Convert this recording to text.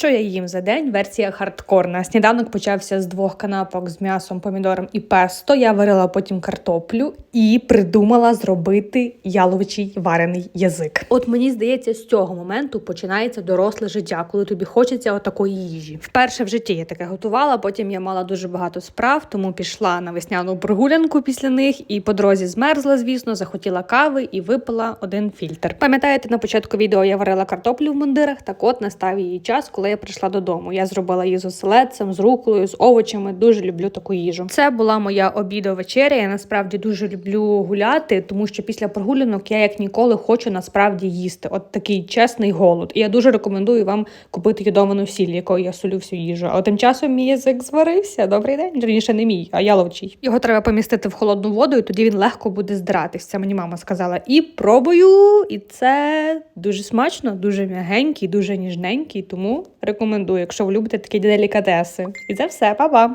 Що я їм за день? Версія хардкорна. Сніданок почався з двох канапок з м'ясом, помідором і песто. Я варила потім картоплю і придумала зробити яловичий варений язик. От мені здається, з цього моменту починається доросле життя, коли тобі хочеться отакої їжі. Вперше в житті я таке готувала. Потім я мала дуже багато справ, тому пішла на весняну прогулянку після них і по дорозі змерзла, звісно, захотіла кави і випила один фільтр. Пам'ятаєте, на початку відео я варила картоплю в мундирах. Так от настав її час, коли я прийшла додому. Я зробила її з оселедцем, з руколою, з овочами. Дуже люблю таку їжу. Це була моя обідо-вечеря. Я насправді дуже люблю гуляти, тому що після прогулянок я як ніколи хочу насправді їсти. От такий чесний голод. І я дуже рекомендую вам купити йодовану сіль, якою я солю всю їжу. А тим часом мій язик зварився. Добрий день. Раніше не мій, а яловичий. Його треба помістити в холодну воду, і тоді він легко буде здиратись. Це мені мама сказала. І пробую, і це дуже смачно, дуже м'ягенький, дуже ніжненький. Тому рекомендую, якщо ви любите такі делікатеси. І це все, па-па!